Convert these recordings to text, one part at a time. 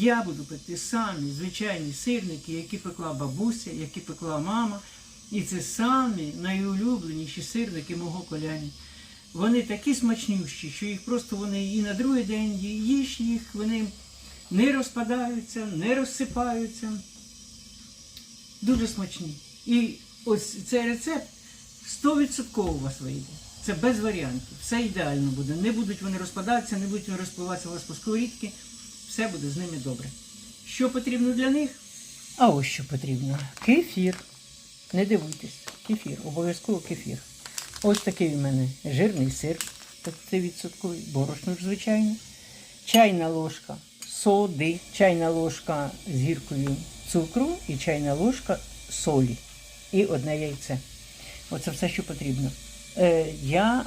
Я буду пекти самі звичайні сирники, які пекла бабуся, які пекла мама. І це самі найулюбленіші сирники мого коляні. Вони такі смачнющі, що їх просто вони і на другий день ї- їж їх, вони не розпадаються, не розсипаються. Дуже смачні. І ось цей рецепт 100% у вас вийде. Це без варіантів. Все ідеально буде. Не будуть вони розпадатися, не будуть вони розпливатися у вас по сковорідки. Все буде з ними добре. Що потрібно для них? А ось що потрібно. Кефір. Не дивуйтесь, кефір, обов'язково кефір. Ось такий у мене жирний сир, 5%, борошно звичайно. Чайна ложка соди, чайна ложка з гіркою цукру і чайна ложка солі. І одне яйце. Оце все, що потрібно. Е, я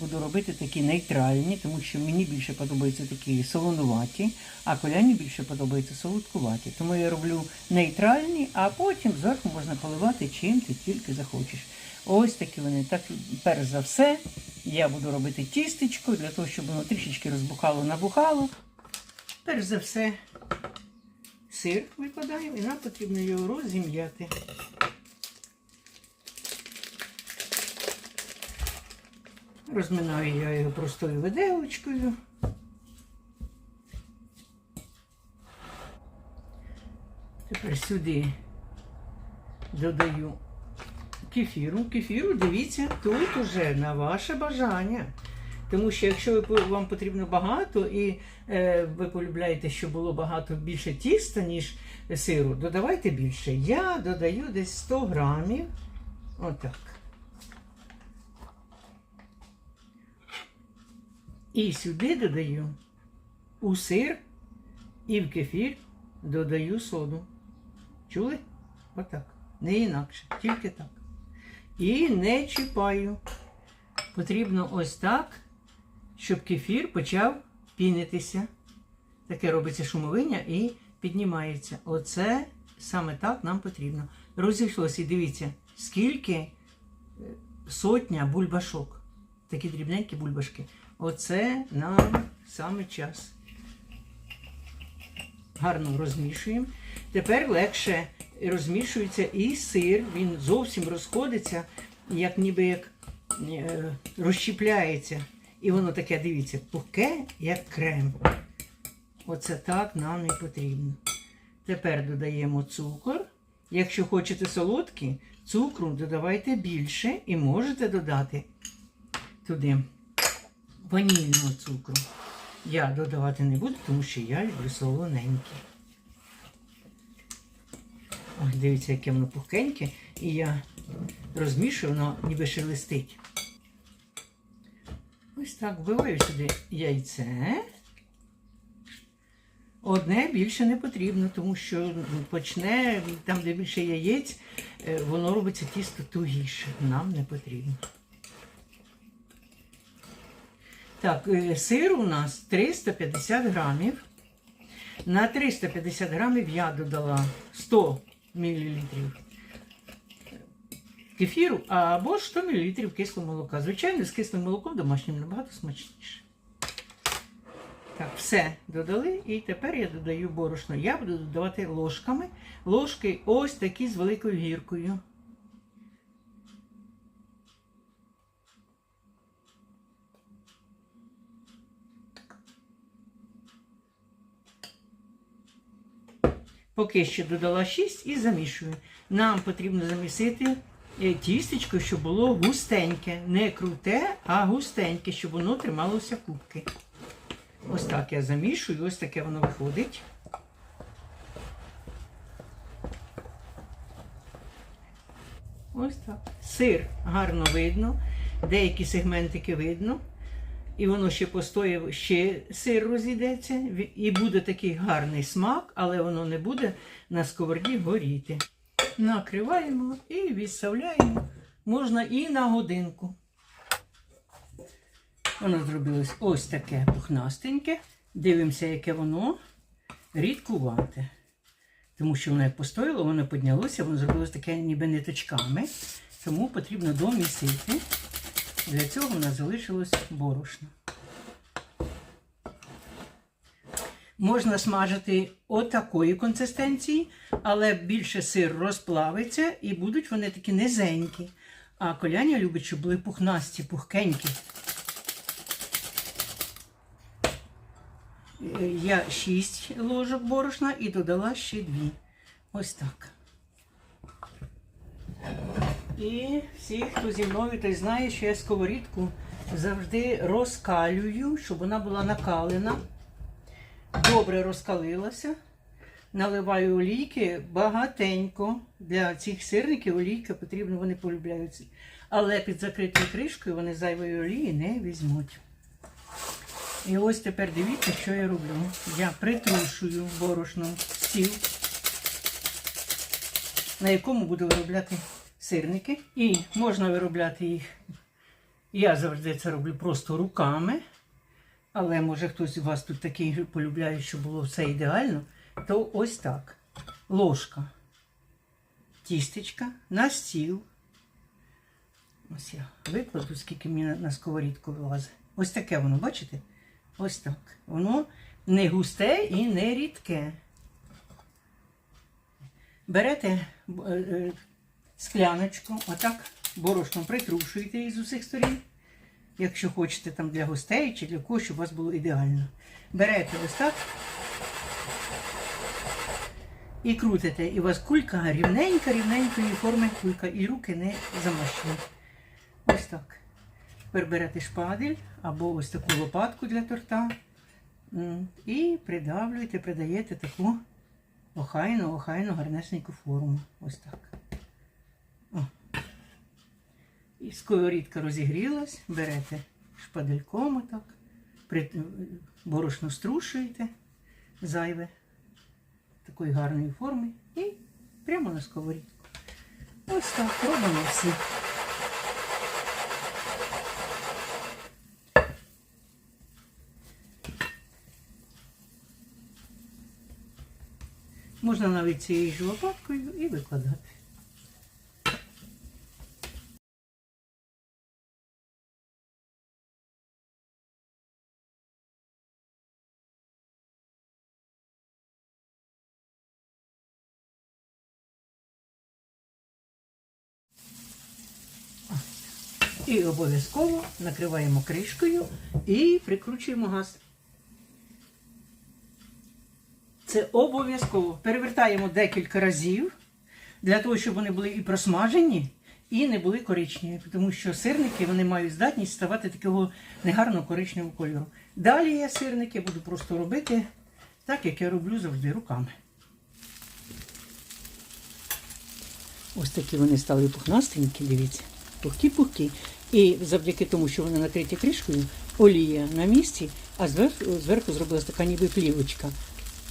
буду робити такі нейтральні, тому що мені більше подобаються такі солонуваті, а коляні більше подобаються солодкуваті. Тому я роблю нейтральні, а потім зверху можна поливати чим ти тільки захочеш. Ось такі вони. Так, перш за все, я буду робити тістечко для того, щоб воно трішечки розбухало, набухало. Перш за все, сир викладаємо і нам потрібно його розім'яти. Розминаю я його простою виделочкою. Тепер сюди додаю кефіру. Кефіру, дивіться, тут уже на ваше бажання. Тому що якщо вам потрібно багато і е, ви полюбляєте, щоб було багато більше тіста, ніж сиру, додавайте більше. Я додаю десь 100 грамів. Отак. І сюди додаю у сир і в кефір додаю соду. Чули? Отак. Не інакше, тільки так. І не чіпаю. Потрібно ось так, щоб кефір почав пінитися. Таке робиться шумовиня і піднімається. Оце саме так нам потрібно. Розійшлося, дивіться, скільки е, сотня бульбашок. Такі дрібненькі бульбашки. Оце нам саме час. Гарно розмішуємо. Тепер легше розмішується і сир. Він зовсім розходиться, як ніби як е, розщіпляється. І воно таке, дивіться, пухке, як крем. Оце так нам і потрібно. Тепер додаємо цукор. Якщо хочете солодкі, цукру додавайте більше і можете додати туди ванільного цукру. Я додавати не буду, тому що я люблю солоненьке. Ось дивіться, яке воно пухеньке. І я розмішую, воно ніби шелестить. Ось так вбиваю сюди яйце. Одне більше не потрібно, тому що почне, там, де більше яєць, е, воно робиться тісто тугіше. Нам не потрібно. Так, е, сир у нас 350 грамів. На 350 грамів я додала 100 мл кефіру або 100 мл кислого молока. Звичайно, з кислим молоком домашнім набагато смачніше. Так, все додали. І тепер я додаю борошно. Я буду додавати ложками. Ложки ось такі з великою гіркою. Поки що додала 6 і замішую. Нам потрібно замісити е, тістечко, щоб було густеньке. Не круте, а густеньке, щоб воно трималося кубки. Ось так я замішую, ось таке воно виходить. Ось так. Сир гарно видно, деякі сегментики видно. І воно ще постоїв, ще сир розійдеться, і буде такий гарний смак, але воно не буде на сковороді горіти. Накриваємо і відставляємо. Можна і на годинку. Воно зробилось ось таке пухнастеньке. Дивимося, яке воно рідкувате. Тому що воно як постояло, воно піднялося, воно зробилось таке ніби ниточками. Тому потрібно домісити. Для цього в нас залишилось борошно. Можна смажити отакої консистенції, але більше сир розплавиться і будуть вони такі низенькі. А коляня любить, щоб були пухнасті, пухкенькі. Е, Я 6 ложок борошна і додала ще 2. Ось так. І всі, хто зі мною, той знає, що я сковорідку завжди розкалюю, щоб вона була накалена. Добре розкалилася. Наливаю олійки багатенько. Для цих сирників олійка потрібна, вони полюбляються. Але під закритою кришкою вони зайвої олії не візьмуть. І ось тепер дивіться, що я роблю. Я притрушую борошном стіл, на якому буду виробляти сирники. І можна виробляти їх. Я завжди це роблю просто руками. Але може хтось з вас тут такий полюбляє, щоб було все ідеально, то ось так. Ложка, тістечка на стіл. Ось я викладу, скільки мені на- сковорідку вилазить. Ось таке воно, бачите? Ось так. Воно не густе і не рідке. Берете е, е, скляночку, отак борошном притрушуєте її з усіх сторін. Якщо хочете там для гостей чи для когось, щоб у вас було ідеально. Берете ось так і крутите. І у вас кулька рівненька, рівненької форми кулька, і руки не замащені. Ось так. Тепер берете шпадель або ось таку лопатку для торта. І придавлюєте, придаєте таку охайну, охайну, гарнесеньку форму. Ось так. І сковорідка розігрілась, берете шпадельком отак, борошно струшуєте зайве такої гарної форми і прямо на сковорідку. Ось так робимо всі. Можна навіть цією ж лопаткою і викладати. І обов'язково накриваємо кришкою і прикручуємо газ. Це обов'язково. Перевертаємо декілька разів для того, щоб вони були і просмажені, і не були коричневі. Тому що сирники вони мають здатність ставати такого негарного коричневого кольору. Далі я сирники буду просто робити так, як я роблю завжди руками. Ось такі вони стали пухнастенькі, дивіться. Пухкі-пухкі. І завдяки тому, що вони накриті кришкою, олія на місці, а зверху, зверху зробилася така ніби плівочка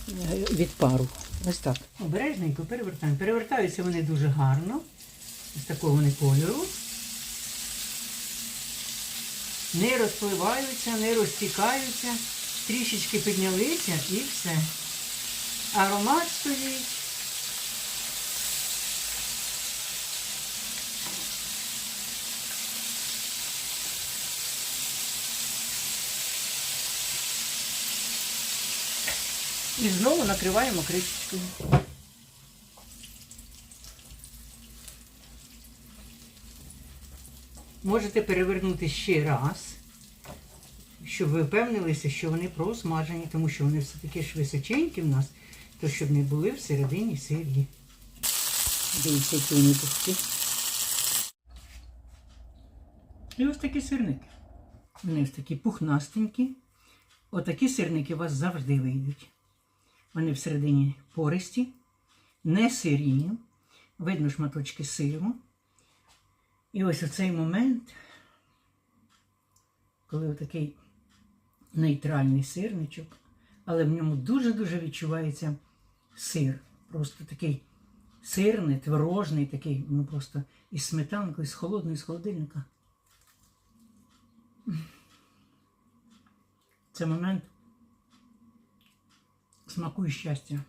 е, від пару. Ось так. Обережненько перевертаємо. Перевертаються вони дуже гарно. Ось такого вони кольору. Не розпливаються, не розтікаються, трішечки піднялися і все. Аромат стоїть. І знову накриваємо кришечкою. Можете перевернути ще раз, щоб ви впевнилися, що вони просмажені, тому що вони все-таки ж височенькі в нас, то щоб не були всередині сирі. Дивіться, які вони пухкі. І ось такі сирники. Вони ось такі пухнастенькі. Отакі сирники у вас завжди вийдуть. Вони всередині пористі, не сирі, видно шматочки сиру. І ось у цей момент, коли отакий нейтральний сирничок, але в ньому дуже-дуже відчувається сир. Просто такий сирний, творожний, такий, ну просто із сметанкою, з холодної, з холодильника. Це момент смаку і щастя.